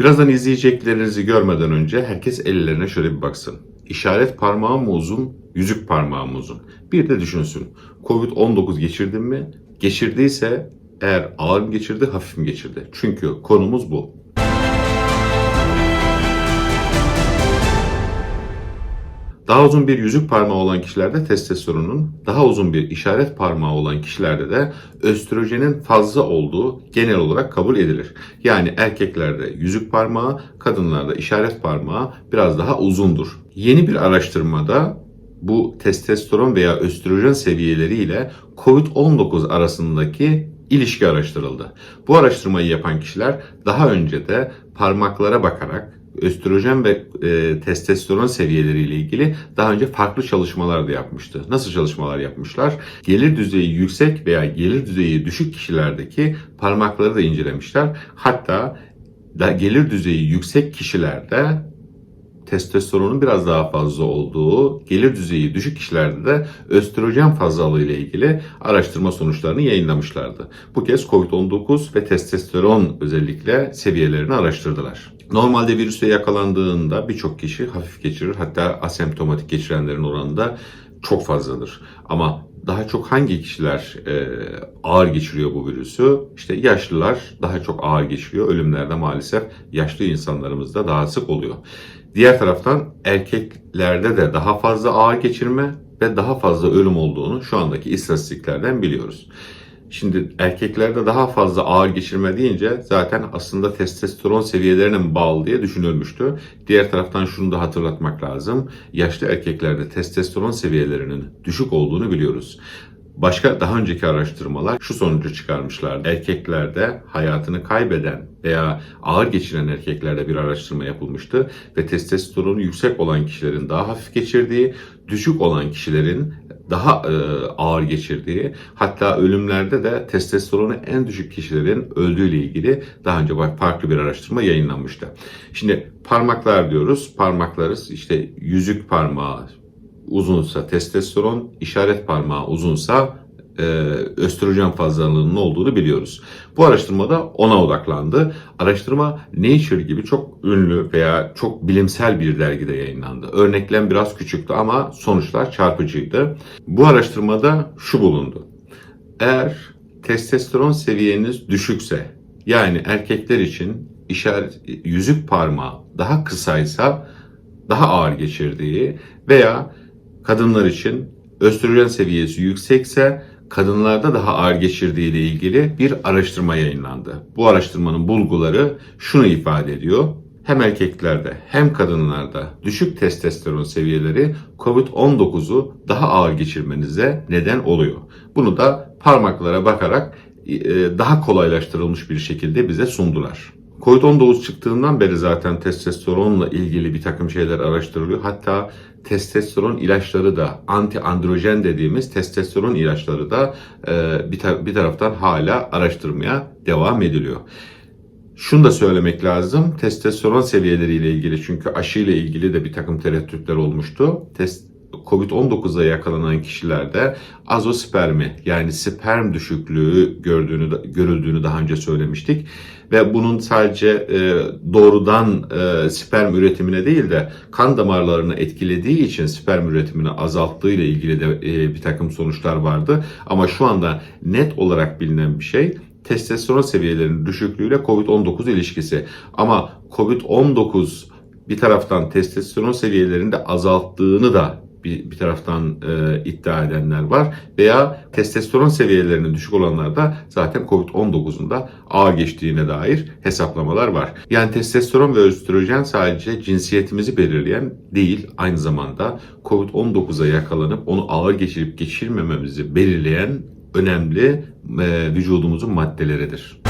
Birazdan izleyeceklerinizi görmeden önce herkes ellerine şöyle bir baksın. İşaret parmağı mı uzun, yüzük parmağı mı uzun? Bir de düşünsün. Covid-19 geçirdin mi? Geçirdiyse eğer ağır mı geçirdi, hafif mi geçirdi? Çünkü konumuz bu. Daha uzun bir yüzük parmağı olan kişilerde testosteronun, daha uzun bir işaret parmağı olan kişilerde de östrojenin fazla olduğu genel olarak kabul edilir. Yani erkeklerde yüzük parmağı, kadınlarda işaret parmağı biraz daha uzundur. Yeni bir araştırmada bu testosteron veya östrojen seviyeleriyle COVID-19 arasındaki ilişki araştırıldı. Bu araştırmayı yapan kişiler daha önce de parmaklara bakarak östrojen ve e, testosteron seviyeleriyle ilgili daha önce farklı çalışmalar da yapmıştı. Nasıl çalışmalar yapmışlar? Gelir düzeyi yüksek veya gelir düzeyi düşük kişilerdeki parmakları da incelemişler. Hatta da gelir düzeyi yüksek kişilerde testosteronun biraz daha fazla olduğu, gelir düzeyi düşük kişilerde de östrojen fazlalığı ile ilgili araştırma sonuçlarını yayınlamışlardı. Bu kez COVID-19 ve testosteron özellikle seviyelerini araştırdılar. Normalde virüse yakalandığında birçok kişi hafif geçirir. Hatta asemptomatik geçirenlerin oranı da çok fazladır. Ama daha çok hangi kişiler e, ağır geçiriyor bu virüsü? İşte yaşlılar daha çok ağır geçiriyor. Ölümlerde maalesef yaşlı insanlarımızda daha sık oluyor. Diğer taraftan erkeklerde de daha fazla ağır geçirme ve daha fazla ölüm olduğunu şu andaki istatistiklerden biliyoruz. Şimdi erkeklerde daha fazla ağır geçirme deyince zaten aslında testosteron seviyelerine bağlı diye düşünülmüştü. Diğer taraftan şunu da hatırlatmak lazım. Yaşlı erkeklerde testosteron seviyelerinin düşük olduğunu biliyoruz. Başka daha önceki araştırmalar şu sonucu çıkarmışlardı. Erkeklerde hayatını kaybeden veya ağır geçiren erkeklerde bir araştırma yapılmıştı ve testosteronu yüksek olan kişilerin daha hafif geçirdiği, düşük olan kişilerin daha e, ağır geçirdiği, hatta ölümlerde de testosteronu en düşük kişilerin öldüğüyle ilgili daha önce farklı bir araştırma yayınlanmıştı. Şimdi parmaklar diyoruz. Parmaklarız işte yüzük parmağı, uzunsa testosteron, işaret parmağı uzunsa e, östrojen fazlalığının olduğunu biliyoruz. Bu araştırmada ona odaklandı. Araştırma Nature gibi çok ünlü veya çok bilimsel bir dergide yayınlandı. Örneklem biraz küçüktü ama sonuçlar çarpıcıydı. Bu araştırmada şu bulundu. Eğer testosteron seviyeniz düşükse yani erkekler için işaret yüzük parmağı daha kısaysa daha ağır geçirdiği veya kadınlar için östrojen seviyesi yüksekse kadınlarda daha ağır geçirdiği ile ilgili bir araştırma yayınlandı. Bu araştırmanın bulguları şunu ifade ediyor. Hem erkeklerde hem kadınlarda düşük testosteron seviyeleri COVID-19'u daha ağır geçirmenize neden oluyor. Bunu da parmaklara bakarak e, daha kolaylaştırılmış bir şekilde bize sundular. Covid-19 çıktığından beri zaten testosteronla ilgili bir takım şeyler araştırılıyor. Hatta testosteron ilaçları da anti-androjen dediğimiz testosteron ilaçları da e, bir, tar- bir taraftan hala araştırmaya devam ediliyor. Şunu da söylemek lazım. Testosteron seviyeleriyle ilgili çünkü aşı ile ilgili de bir takım tereddütler olmuştu. Test Covid-19'a yakalanan kişilerde azospermi yani sperm düşüklüğü gördüğünü görüldüğünü daha önce söylemiştik ve bunun sadece e, doğrudan e, sperm üretimine değil de kan damarlarını etkilediği için sperm üretimini azalttığı ile ilgili de e, bir takım sonuçlar vardı. Ama şu anda net olarak bilinen bir şey testosteron seviyelerinin düşüklüğüyle COVID-19 ilişkisi. Ama COVID-19 bir taraftan testosteron seviyelerini de azalttığını da bir, bir taraftan e, iddia edenler var veya testosteron seviyelerinin düşük olanlar da zaten COVID-19'un da ağır geçtiğine dair hesaplamalar var. Yani testosteron ve östrojen sadece cinsiyetimizi belirleyen değil, aynı zamanda COVID-19'a yakalanıp onu ağır geçirip geçirmememizi belirleyen önemli e, vücudumuzun maddeleridir.